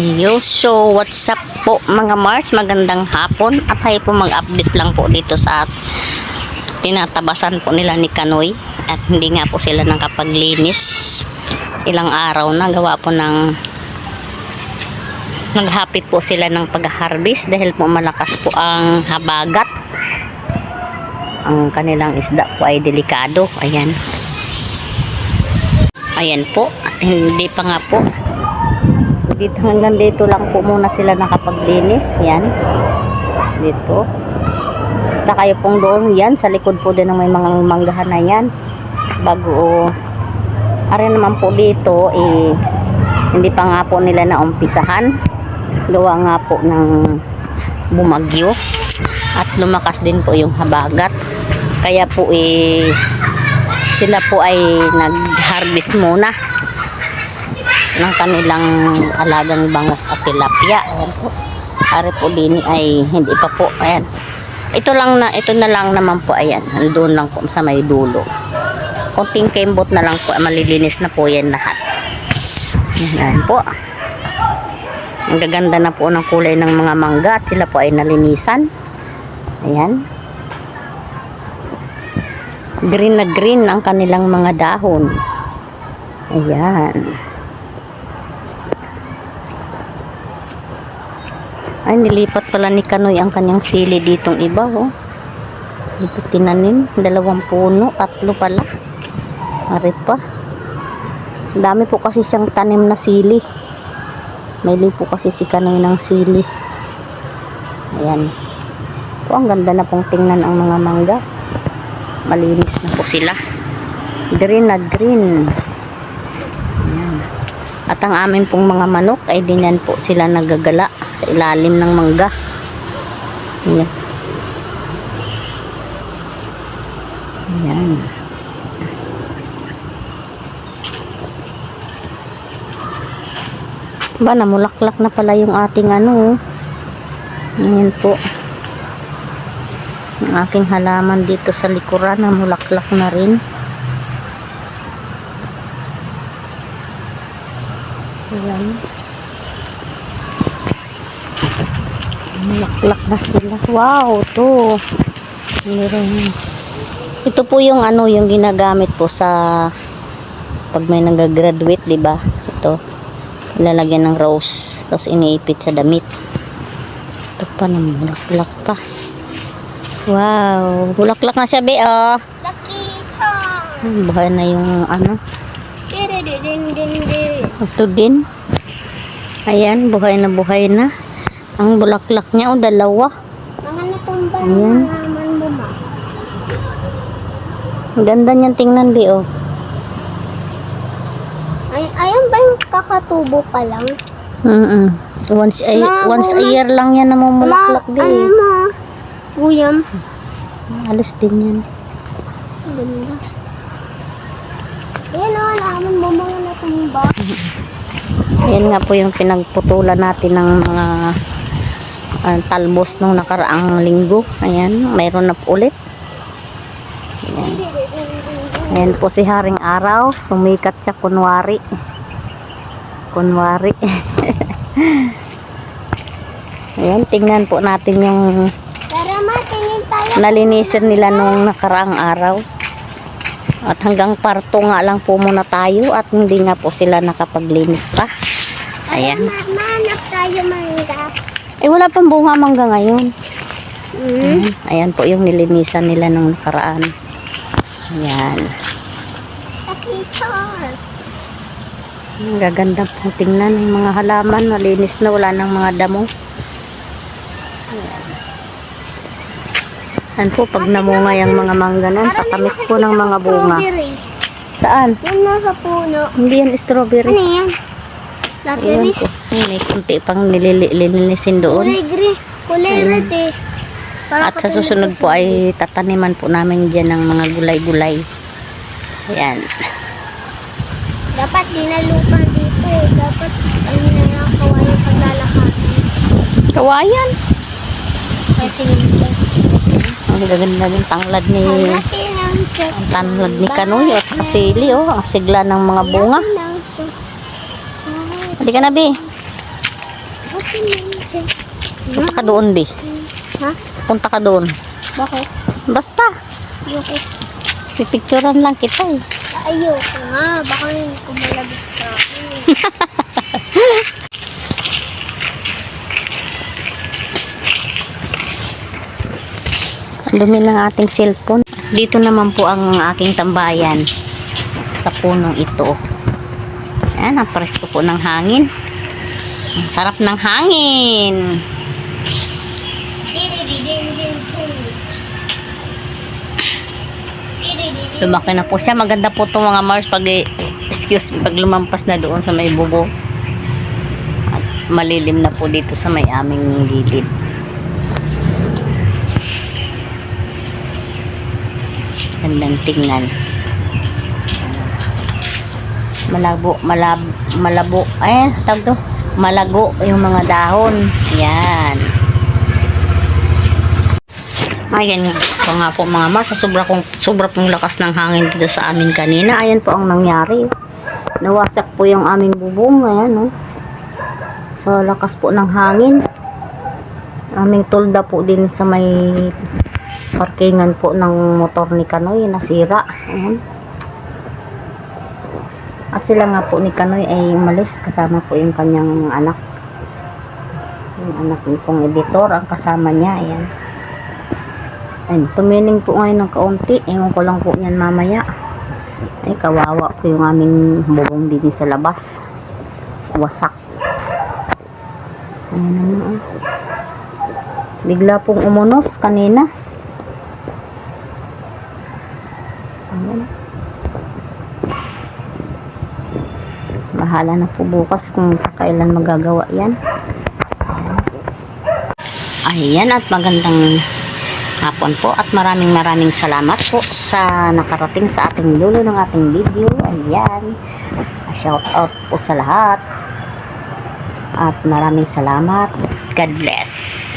Ayo, so what's up po mga Mars? Magandang hapon. At tayo po mag-update lang po dito sa tinatabasan po nila ni Kanoy. At hindi nga po sila nakapaglinis. Ilang araw na gawa po ng naghapit po sila ng pag-harvest dahil po malakas po ang habagat. Ang kanilang isda po ay delikado. Ayan. Ayan po. At hindi pa nga po dito hanggang dito lang po muna sila nakapaglinis. Yan. Dito. Ta kayo pong doon. Yan sa likod po din ng may mga manggahan na yan. Bago are naman po dito eh hindi pa nga po nila na umpisahan gawa nga po ng bumagyo. At lumakas din po yung habagat. Kaya po eh sila po ay nag-harvest muna ng kanilang alagang bangos at tilapia. Ayan po. Ari po din ay hindi pa po. Ayan. Ito lang na, ito na lang naman po. Ayan. Andun lang po sa may dulo. Kunting kembot na lang po. Malilinis na po yan lahat. Ayan po. Ang gaganda na po ng kulay ng mga mangga at sila po ay nalinisan. Ayan. Green na green ang kanilang mga dahon. Ayan. Ay, nilipat pala ni Kanoy ang kanyang sili ditong iba, oh. Dito tinanim, dalawang puno, tatlo pala. Ari pa. Dami po kasi siyang tanim na sili. May po kasi si Kanoy ng sili. Ayan. Po, ang ganda na pong tingnan ang mga mangga. Malinis na po sila. Green na green. Ayan. At ang amin pong mga manok ay dinyan po sila nagagala sa ilalim ng mangga. Ayan. Ayan. Ba, namulaklak na pala yung ating ano. oh. Ayan po. Ang aking halaman dito sa likuran, namulaklak na rin. Ayan. Laklak na sila. Wow, to. Meron. Ito po yung ano, yung ginagamit po sa pag may nag-graduate, di ba? Ito. Ilalagyan ng rose. Tapos iniipit sa damit. Ito pa naman, bulaklak pa. Wow, bulaklak na siya, be, oh. Lucky charm. Buhay na yung ano. Ito din. Ayan, buhay na buhay na. Ang bulaklak niya, o dalawa. Mga natumba Ayan. mo ma. Ang ganda niyan tingnan, Bi, oh. Ay, ayan ba yung kakatubo pa lang? Mm Once a, Mga once a year lang yan namumulaklak, Bi. Ano mo? Guyam. Alas din yan. Ganda. Ayan o, halaman mo mga natumba. Ayan nga po yung pinagputulan natin ng mga ah, talbos nung nakaraang linggo. Ayan, mayroon na po ulit. Ayan. Ayan po si Haring Araw. Sumikat siya kunwari. Kunwari. Ayan, tingnan po natin yung ma, nalinisan nila nung nakaraang araw. At hanggang parto nga lang po muna tayo at hindi nga po sila nakapaglinis pa. Ayan. Ma, manap tayo mangga. Eh wala pang bunga mangga ngayon. Hmm? Ayan, po yung nilinisan nila nung nakaraan. Ayan. Ang gaganda po tingnan ng mga halaman. Malinis na wala ng mga damo. Ayan. Ayan po pag namunga yung mga mangga nun, tatamis po ng mga bunga. Saan? Yan nasa puno. Hindi yan strawberry. Ano yan? Ayan, may kunti pang nilili- lilinisin doon. Kulay green. Kulay red eh. Para At sa susunod po ay tataniman po namin dyan ng mga gulay-gulay. Ayan. Dapat dinalupan dito eh. Dapat ano na lang kawayo paglalakad. Kawayan. Ang gaganda ng tanglad ni ang tanglad ni Kanoy at saka sili oh. Ang sigla ng mga bunga. Hindi ka na, Bi. Punta ka doon, Bi. Ha? Punta ka doon. Bakit? Basta. Ayoko. Pipicturan lang kita eh. Ayoko nga. Baka hindi ko malabit sa akin. Ang dumi ng ating cellphone. Dito naman po ang aking tambayan sa punong ito. Ayan, ang presko po ng hangin. Ang sarap ng hangin. Lumaki na po siya. Maganda po itong mga Mars pag, excuse pag lumampas na doon sa may bubo. At malilim na po dito sa may aming gilid. Gandang tingnan. Malabo, malab, malabo, eh, tawag to, malago yung mga dahon. Yan. Ayan nga. Ito nga po mga Mars, sa sobra, kong, sobra pong lakas ng hangin dito sa amin kanina. Ayan po ang nangyari. Nawasak po yung aming bubong. Ayan, no. Sa lakas po ng hangin. Aming tulda po din sa may parkingan po ng motor ni Kanoy nasira. Ayan. At sila nga po ni Kanoy ay umalis kasama po yung kanyang anak. Yung anak ni pong editor ang kasama niya. Ayan. Ayun, tumining po ngayon ng kaunti. Ewan ko lang po niyan mamaya. Ay, kawawa po yung aming bubong din sa labas. Wasak. Ayun naman. oh. Bigla pong umunos kanina. Ayan. Bahala na po bukas kung kailan magagawa yan. Ayan at magandang hapon po at maraming maraming salamat po sa nakarating sa ating dulo ng ating video. Ayan. Shout out po sa lahat. At maraming salamat. God bless.